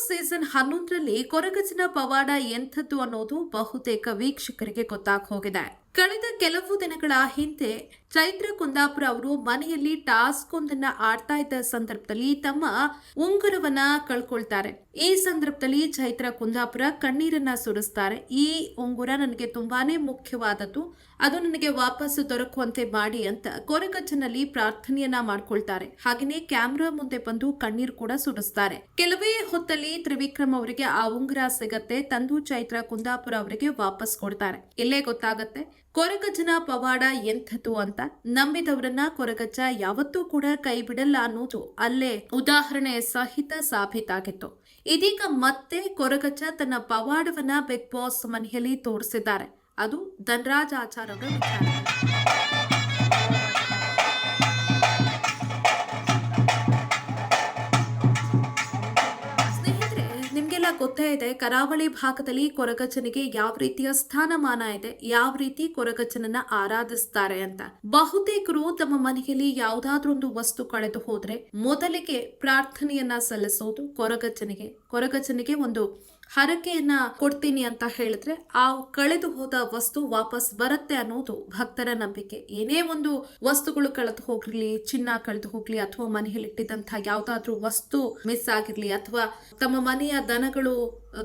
Season ಹನ್ನೊಂದರಲ್ಲಿ ಕೊರಗಜಿನ ಪವಾಡ ಎಂಥದ್ದು ಅನ್ನೋದು ಬಹುತೇಕ ವೀಕ್ಷಕರಿಗೆ ಗೊತ್ತಾಗಿ ಹೋಗಿದೆ. ಕಳೆದ ಕೆಲವು ದಿನಗಳ ಹಿಂದೆ ಚೈತ್ರ ಕುಂದಾಪುರ ಅವರು ಮನೆಯಲ್ಲಿ ಟಾಸ್ಕ್ ಒಂದನ್ನ ಆಡ್ತಾ ಇದ್ದ ಸಂದರ್ಭದಲ್ಲಿ ತಮ್ಮ ಉಂಗುರವನ್ನ ಕಳ್ಕೊಳ್ತಾರೆ. ಈ ಸಂದರ್ಭದಲ್ಲಿ ಚೈತ್ರ ಕುಂದಾಪುರ ಕಣ್ಣೀರನ್ನ ಸುರಿಸ್ತಾರೆ. ಈ ಉಂಗುರ ನನಗೆ ತುಂಬಾನೇ ಮುಖ್ಯವಾದದ್ದು. ಅದು ನನಗೆ ವಾಪಸ್ಸು ದೊರಕುವಂತೆ ಮಾಡಿ ಅಂತ ಕೊರಗಜ್ಜನಲ್ಲಿ ಪ್ರಾರ್ಥನೆಯನ್ನ ಮಾಡ್ಕೊಳ್ತಾರೆ. ಹಾಗೆಯೇ ಕ್ಯಾಮ್ರಾ ಮುಂದೆ ಬಂದು ಕಣ್ಣೀರು ಕೂಡ ಸುರಿಸ್ತಾರೆ. ಕೆಲವೇ ಹೊತ್ತಲ್ಲಿ ತ್ರಿವಿಕ್ರಮ್ ಅವರಿಗೆ ಆ ಉಂಗುರ ಸಿಗತ್ತೆ. ತಂದು ಚೈತ್ರ ಕುಂದಾಪುರ ಅವರಿಗೆ ವಾಪಸ್ ಕೊಡ್ತಾರೆ. ಇಲ್ಲೇ ಗೊತ್ತಾಗತ್ತೆ? ಕೊರಗಜ್ಜನ ಪವಾಡ ಎಂಥದ್ದು ಅಂತ ನಂಬಿದವರನ್ನ ಕೊರಗಜ್ಜ ಯಾವತ್ತೂ ಕೂಡ ಕೈ ಬಿಡಲ್ಲ ಅನ್ನೋದು ಅಲ್ಲೇ ಉದಾಹರಣೆ ಸಹಿತ ಸಾಬೀತಾಗಿತ್ತು. ಇದೀಗ ಮತ್ತೆ ಕೊರಗಜ್ಜ ತನ್ನ ಪವಾಡವನ್ನ ಬಿಗ್ ಬಾಸ್ ಮನೆಯಲ್ಲಿ ತೋರಿಸಿದ್ದಾರೆ. ಅದು ಧನರಾಜ್ ಆಚಾರ್ ಅವರ ವಿಚಾರ. ಇದೆ. ಕರಾವಳಿ ಭಾಗದಲ್ಲಿ ಕೊರಗಜ್ಜನಿಗೆ ಯಾವ ರೀತಿಯ ಸ್ಥಾನಮಾನ ಇದೆ? ಯಾವ ರೀತಿ ಕೊರಗಜ್ಜನನ್ನ ಆರಾಧಿಸ್ತಾರೆ ಅಂತ. ಬಹುತೇಕರು ತಮ್ಮ ಮನೆಯಲ್ಲಿ ಯಾವುದಾದ್ರೂ ಒಂದು ವಸ್ತು ಕಳೆದು ಹೋದ್ರೆ ಮೊದಲಿಗೆ ಪ್ರಾರ್ಥನೆಯನ್ನ ಸಲ್ಲಿಸೋದು ಕೊರಗಜ್ಜನಿಗೆ ಕೊರಗಜ್ಜನಿಗೆ ಒಂದು ಹರಕೆಯನ್ನ ಕೊಡ್ತೀನಿ ಅಂತ ಹೇಳಿದ್ರೆ ಆ ಕಳೆದು ಹೋದ ವಸ್ತು ವಾಪಸ್ ಬರುತ್ತೆ ಅನ್ನೋದು ಭಕ್ತರ ನಂಬಿಕೆ. ಏನೇ ಒಂದು ವಸ್ತುಗಳು ಕಳೆದು ಹೋಗ್ಲಿ, ಚಿನ್ನ ಕಳೆದು ಹೋಗ್ಲಿ, ಅಥವಾ ಮನೆಯಲ್ಲಿ ಇಟ್ಟಿದ್ದಂತಹ ಯಾವ್ದಾದ್ರೂ ವಸ್ತು ಮಿಸ್ ಆಗಿರ್ಲಿ, ಅಥವಾ ತಮ್ಮ ಮನೆಯ ದನಗಳು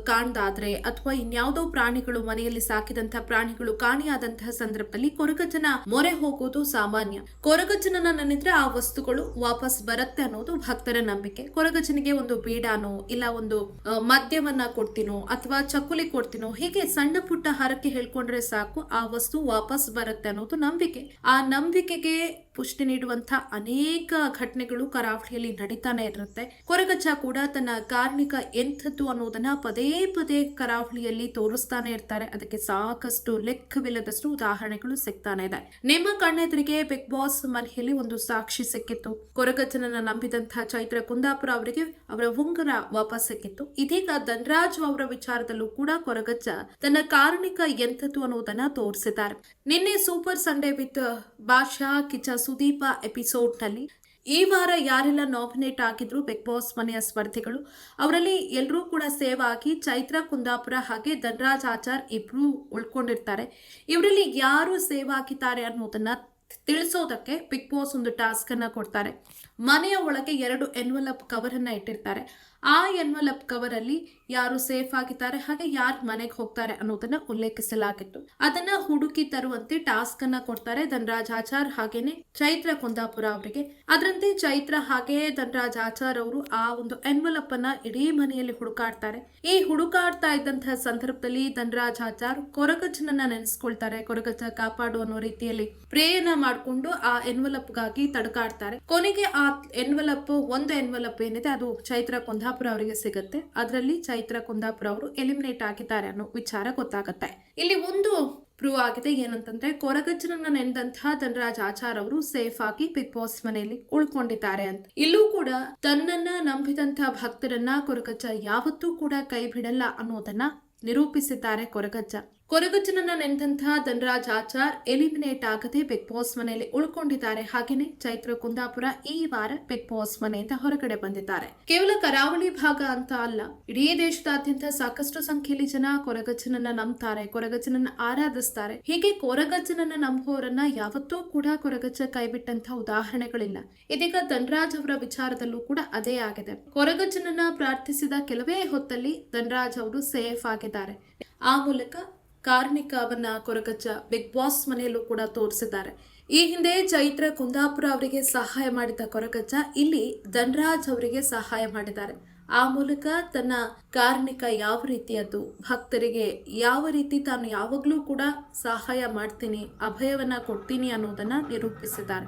ಕಾಣ್ದಾದ್ರೆ ಅಥವಾ ಇನ್ಯಾವುದೋ ಪ್ರಾಣಿಗಳು ಮನೆಯಲ್ಲಿ ಸಾಕಿದಂತಹ ಪ್ರಾಣಿಗಳು ಕಾಣಿಯಾದಂತಹ ಸಂದರ್ಭದಲ್ಲಿ ಕೊರಗಜ್ಜನ ಮೊರೆ ಹೋಗೋದು ಸಾಮಾನ್ಯ. ಕೊರಗಜ್ಜನನ್ನ ನೆನೆದ್ರೆ ಆ ವಸ್ತುಗಳು ವಾಪಸ್ ಬರುತ್ತೆ ಅನ್ನೋದು ಭಕ್ತರ ನಂಬಿಕೆ. ಕೊರಗಜ್ಜನಿಗೆ ಒಂದು ಬೀಡಾನೋ ಇಲ್ಲ ಒಂದು ಮದ್ಯವನ್ನ ಕೊಡ್ತೀನೋ ಅಥವಾ ಚಕ್ಕುಲಿ ಕೊಡ್ತೀನೋ ಹೀಗೆ ಸಣ್ಣ ಪುಟ್ಟ ಹರಕೆ ಹೇಳ್ಕೊಂಡ್ರೆ ಸಾಕು, ಆ ವಸ್ತು ವಾಪಸ್ ಬರುತ್ತೆ ಅನ್ನೋದು ನಂಬಿಕೆ. ಆ ನಂಬಿಕೆಗೆ ಪುಷ್ಟಿ ನೀಡುವಂತಹ ಅನೇಕ ಘಟನೆಗಳು ಕರಾವಳಿಯಲ್ಲಿ ನಡೀತಾನೆ ಇರುತ್ತೆ. ಕೊರಗಜ್ಜ ಕೂಡ ತನ್ನ ಕಾರ್ಮಿಕ ಎಂಥದ್ದು ಅನ್ನೋದನ್ನ ಪದೇ ಪದೇ ಕರಾವಳಿಯಲ್ಲಿ ತೋರಿಸ್ತಾನೆ ಇರ್ತಾರೆ. ಅದಕ್ಕೆ ಸಾಕಷ್ಟು ಲೆಕ್ಕವಿಲ್ಲದಷ್ಟು ಉದಾಹರಣೆಗಳು ಸಿಗ್ತಾನೆ ಇದೆ. ನಿಮ್ಮ ಕಣ್ಣೆದುರಿಗೆ ಬಿಗ್ ಬಾಸ್ ಮನೆಯಲ್ಲಿ ಒಂದು ಸಾಕ್ಷಿ ಸಿಕ್ಕಿತ್ತು. ಕೊರಗಜ್ಜನನ್ನ ನಂಬಿದಂತಹ ಚೈತ್ರ ಕುಂದಾಪುರ ಅವರಿಗೆ ಅವರ ಉಂಗರ ವಾಪಸ್ ಸಿಕ್ಕಿತ್ತು. ಇದೀಗ ಧನರಾಜ್ ಅವರ ವಿಚಾರದಲ್ಲೂ ಕೂಡ ಕೊರಗಜ್ಜ ತನ್ನ ಕಾರ್ಮಿಕ ಎಂಥದ್ದು ಅನ್ನೋದನ್ನ ತೋರಿಸಿದ್ದಾರೆ. ನಿನ್ನೆ super Sunday with Basha Kiccha Sudeep ಎಪಿಸೋಡ್ನಲ್ಲಿ ಈ ವಾರ ಯಾರೆಲ್ಲ ನಾಮಿನೇಟ್ ಆಗಿದ್ರು ಬಿಗ್ ಬಾಸ್ ಮನೆಯ ಸ್ಪರ್ಧಿಗಳು, ಅವರಲ್ಲಿ ಎಲ್ಲರೂ ಕೂಡ ಸೇವ್ ಆಗಿ ಚೈತ್ರ, ಕುಂದಾಪುರ ಹಾಗೆ ಧನರಾಜ್ ಆಚಾರ್ ಇಬ್ರು ಉಳ್ಕೊಂಡಿರ್ತಾರೆ. ಇವರಲ್ಲಿ ಯಾರು ಸೇವ್ ಆಗಿದ್ದಾರೆ ಅನ್ನೋದನ್ನ ತಿಳಿಸೋದಕ್ಕೆ ಬಿಗ್ ಬಾಸ್ ಒಂದು ಟಾಸ್ಕ್ ಅನ್ನ ಕೊಡ್ತಾರೆ. ಮನೆಯ ಒಳಗೆ ಎರಡು ಎನ್ವಲಪ್ ಕವರ್ ಅನ್ನ ಇಟ್ಟಿರ್ತಾರೆ. ಆ ಎನ್ವಲಪ್ ಕವರ್ ಅಲ್ಲಿ ಯಾರು ಸೇಫ್ ಆಗಿದ್ದಾರೆ, ಹಾಗೆ ಯಾರು ಮನೆಗೆ ಹೋಗ್ತಾರೆ ಅನ್ನೋದನ್ನ ಉಲ್ಲೇಖಿಸಲಾಗಿತ್ತು. ಅದನ್ನ ಹುಡುಕಿ ತರುವಂತೆ ಟಾಸ್ಕ್ ಅನ್ನ ಕೊಡ್ತಾರೆ ಧನರಾಜ್ ಆಚಾರ್ ಹಾಗೇನೆ ಚೈತ್ರ ಕುಂದಾಪುರ ಅವರಿಗೆ. ಅದರಂತೆ ಚೈತ್ರ ಹಾಗೆ ಧನರಾಜ್ ಆಚಾರ್ ಅವರು ಆ ಒಂದು ಎನ್ವಲಪ್ ಅನ್ನ ಇಡೀ ಮನೆಯಲ್ಲಿ ಹುಡುಕಾಡ್ತಾರೆ. ಈ ಹುಡುಕಾಡ್ತಾ ಇದ್ದಂತಹ ಸಂದರ್ಭದಲ್ಲಿ ಧನರಾಜ್ ಆಚಾರ್ ಕೊರಗಜ್ಜನನ್ನ ನೆನೆಸ್ಕೊಳ್ತಾರೆ. ಕೊರಗಜ್ಜ ಕಾಪಾಡು ಅನ್ನೋ ರೀತಿಯಲ್ಲಿ ಪ್ರೇಯನ ಮಾಡಿಕೊಂಡು ಆ ಎನ್ವಲಪ್ಗಾಗಿ ತಡಕಾಡ್ತಾರೆ. ಕೊನೆಗೆ ಆ ಎನ್ವಲಪ್ ಒಂದು ಎನ್ವಲಪ್ ಏನಿದೆ, ಅದು ಚೈತ್ರ ಕುಂದಾಪುರ ಅವರಿಗೆ ಸಿಗುತ್ತೆ. ಅದರಲ್ಲಿ ಚೈತ್ರ ಕುಂದಾಪುರ ಅವರು ಎಲಿಮಿನೇಟ್ ಆಗಿದ್ದಾರೆ ಅನ್ನೋ ವಿಚಾರ ಗೊತ್ತಾಗುತ್ತೆ. ಇಲ್ಲಿ ಒಂದು ಪ್ರೂವ್ ಆಗಿದೆ, ಏನಂತಂದ್ರೆ ಕೊರಗಜ್ಜನನ್ನ ನೆನೆದಂತಹ ಧನರಾಜ್ ಆಚಾರ್ ಅವರು ಸೇಫ್ ಆಗಿ ಬಿಗ್ ಬಾಸ್ ಮನೆಯಲ್ಲಿ ಉಳ್ಕೊಂಡಿದ್ದಾರೆ ಅಂತ. ಇಲ್ಲೂ ಕೂಡ ತನ್ನನ್ನ ನಂಬಿದಂತಹ ಭಕ್ತರನ್ನ ಕೊರಗಜ್ಜ ಯಾವತ್ತೂ ಕೂಡ ಕೈ ಬಿಡಲ್ಲ ಅನ್ನೋದನ್ನ ನಿರೂಪಿಸಿದ್ದಾರೆ ಕೊರಗಜ್ಜ. ಕೊರಗಜ್ಜನನ್ನ ನೆನೆದಂತಹ ಧನರಾಜ್ ಆಚಾರ್ ಎಲಿಮಿನೇಟ್ ಆಗದೆ ಬಿಗ್ ಬಾಸ್ ಮನೆಯಲ್ಲಿ ಉಳ್ಕೊಂಡಿದ್ದಾರೆ. ಹಾಗೆಯೇ ಚೈತ್ರ ಕುಂದಾಪುರ ಈ ವಾರ ಬಿಗ್ ಬಾಸ್ ಮನೆಯಿಂದ ಹೊರಗಡೆ ಬಂದಿದ್ದಾರೆ. ಕೇವಲ ಕರಾವಳಿ ಭಾಗ ಅಂತ ಅಲ್ಲ, ಇಡೀ ದೇಶದಾದ್ಯಂತ ಸಾಕಷ್ಟು ಸಂಖ್ಯೆಯಲ್ಲಿ ಜನ ಕೊರಗಜ್ಜನನ್ನ ನಂಬ್ತಾರೆ, ಕೊರಗಜ್ಜನನ್ನ ಆರಾಧಿಸ್ತಾರೆ. ಹೀಗೆ ಕೊರಗಜ್ಜನನ್ನ ನಂಬುವವರನ್ನ ಯಾವತ್ತೂ ಕೂಡ ಕೊರಗಜ್ಜ ಕೈಬಿಟ್ಟಂತಹ ಉದಾಹರಣೆಗಳಿಲ್ಲ. ಇದೀಗ ಧನರಾಜ್ ಅವರ ವಿಚಾರದಲ್ಲೂ ಕೂಡ ಅದೇ ಆಗಿದೆ. ಕೊರಗಜ್ಜನನ್ನ ಪ್ರಾರ್ಥಿಸಿದ ಕೆಲವೇ ಹೊತ್ತಲ್ಲಿ ಧನರಾಜ್ ಅವರು ಸೇಫ್ ಆಗಿದ್ದಾರೆ. ಆ ಮೂಲಕ ಕಾರ್ಮಿಕವನ್ನ ಕೊರಗಜ್ಜ ಬಿಗ್ ಬಾಸ್ ಮನೆಯಲ್ಲೂ ಕೂಡ ತೋರಿಸಿದ್ದಾರೆ. ಈ ಹಿಂದೆ ಚೈತ್ರ ಕುಂದಾಪುರ ಅವರಿಗೆ ಸಹಾಯ ಮಾಡಿದ ಕೊರಗಜ್ಜ ಇಲ್ಲಿ ಧನರಾಜ್ ಅವರಿಗೆ ಸಹಾಯ ಮಾಡಿದ್ದಾರೆ. ಆ ಮೂಲಕ ತನ್ನ ಕಾರ್ಣಿಕ ಯಾವ ರೀತಿಯದ್ದು, ಭಕ್ತರಿಗೆ ಯಾವ ರೀತಿ ತಾನು ಯಾವಾಗಲೂ ಕೂಡ ಸಹಾಯ ಮಾಡ್ತೀನಿ, ಅಭಯವನ್ನ ಕೊಡ್ತೀನಿ ಅನ್ನೋದನ್ನ ನಿರೂಪಿಸಿದ್ದಾರೆ.